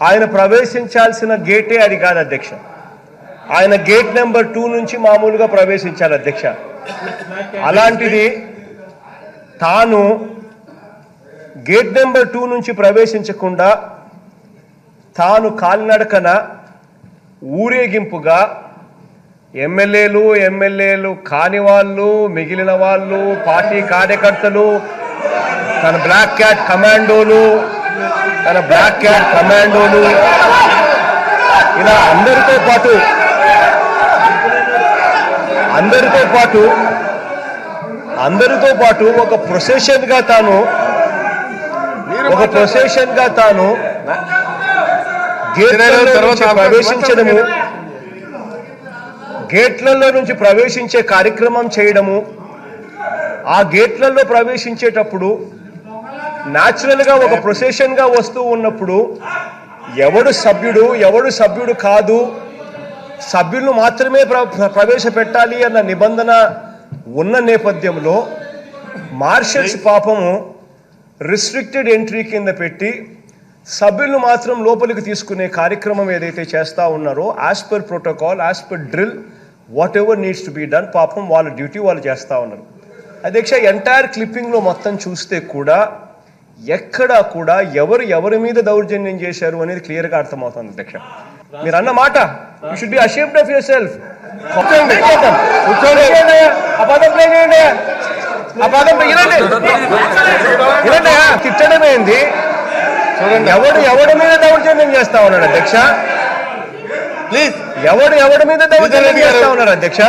ఆయన ప్రవేశించాల్సిన గేటే అది కాదు అధ్యక్ష. ఆయన గేట్ నెంబర్ టూ నుంచి మామూలుగా ప్రవేశించాలి అధ్యక్ష. అలాంటిది తాను గేట్ నెంబర్ టూ నుంచి ప్రవేశించకుండా తాను కాలినడకన ఊరేగింపుగా ఎమ్మెల్యేలు ఎమ్మెల్యేలు కాని వాళ్ళు మిగిలిన వాళ్ళు పార్టీ కార్యకర్తలు తన బ్లాక్ క్యాట్ కమాండోలు తన బ్లాక్ క్యాట్ కమాండోలు ఇలా అందరితో పాటు అందరితో పాటు అందరితో పాటు ఒక ప్రొసెషన్గా తాను ఒక ప్రొసెషన్గా తాను గేట్లలో ప్రవేశించడము గేట్లలో నుంచి ప్రవేశించే కార్యక్రమం చేయడము ఆ గేట్లలో ప్రవేశించేటప్పుడు న్యాచురల్గా ఒక ప్రొసెషన్గా వస్తూ ఉన్నప్పుడు ఎవడు సభ్యుడు ఎవడు సభ్యుడు కాదు సభ్యులను మాత్రమే ప్ర- ప్రవేశపెట్టాలి అన్న నిబంధన ఉన్న నేపథ్యంలో మార్షల్స్ పాపము రిస్ట్రిక్టెడ్ ఎంట్రీ కింద పెట్టి సభ్యులను మాత్రం లోపలికి తీసుకునే కార్యక్రమం ఏదైతే చేస్తూ ఉన్నారో as per protocol as per drill whatever needs to be done పాపం వాళ్ళ డ్యూటీ వాళ్ళు చేస్తూ ఉన్నారు. అధ్యక్ష ఎంటైర్ క్లిప్పింగ్లో మొత్తం చూస్తే కూడా ఎక్కడా కూడా ఎవరు ఎవరి మీద దౌర్జన్యం చేశారు అనేది క్లియర్గా అర్థమవుతుంది అధ్యక్ష. మీరు అన్న మాట you should be ashamed of yourself తిట్టడం ఏంది? ఎవడు ఎవడి మీద దౌర్జన్యం చేస్తా ఉన్నాడు అధ్యక్ష? ప్లీజ్ ఎవడు ఎవడి మీద దౌర్జన్యం చేస్తా ఉన్నాడు అధ్యక్ష?